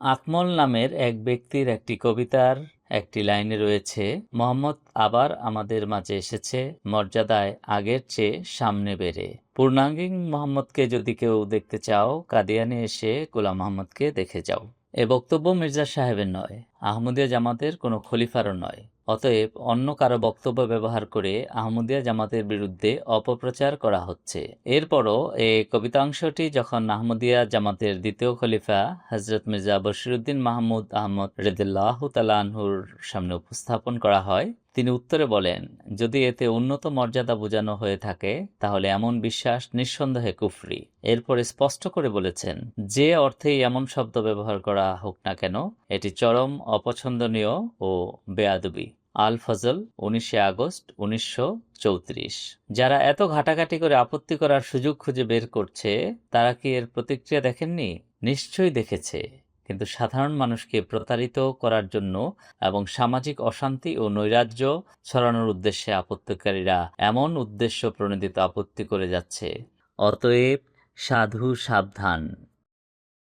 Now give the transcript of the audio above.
আকমল নামের এক ব্যক্তির একটি কবিতার একটি লাইনে রয়েছে, মোহাম্মদ আবার আমাদের মাঝে এসেছে, মর্যাদায় আগের চেয়ে সামনে বেড়ে। পূর্ণাঙ্গিন মোহাম্মদকে যদি কেউ দেখতে চাও, কাদিয়ানে এসে গোলাম মোহাম্মদকে দেখে যাও। এ বক্তব্য মির্জা সাহেবের নয়, আহমদিয়া জামাতের কোনো খলিফারও নয়। অতএব অন্য কারও বক্তব্য ব্যবহার করে আহমদিয়া জামাতের বিরুদ্ধে অপপ্রচার করা হচ্ছে। এরপরও এই কবিতাংশটি যখন আহমদিয়া জামাতের দ্বিতীয় খলিফা হজরত মির্জা বশিরুদ্দিন মাহমুদ আহমদ রেদুল্লাহ তালাহুর সামনে উপস্থাপন করা হয়, তিনি উত্তরে বলেন, যদি এতে উন্নত মর্যাদা বোঝানো হয়ে থাকে, তাহলে এমন বিশ্বাস নিঃসন্দেহে কুফরি। এরপরে স্পষ্ট করে বলেছেন, যে অর্থেই এমন শব্দ ব্যবহার করা হোক না কেন, এটি চরম অপছন্দনীয় ও বেয়াদবি। আল ফজল উনিশে আগস্ট, উনিশশো চৌত্রিশ। যারা এত ঘাটাঘাটি করে আপত্তি করার সুযোগ খুঁজে বের করছে, তারা কি এর প্রতিক্রিয়া দেখেননি? নিশ্চয়ই দেখেছে। কিন্তু সাধারণ মানুষকে প্রতারিত করার জন্য এবং সামাজিক অশান্তি ও নৈরাজ্য ছড়ানোর উদ্দেশ্যে আপত্তিকারীরা এমন উদ্দেশ্য প্রণোদিত আপত্তি করে যাচ্ছে। অতএব সাধু সাবধান।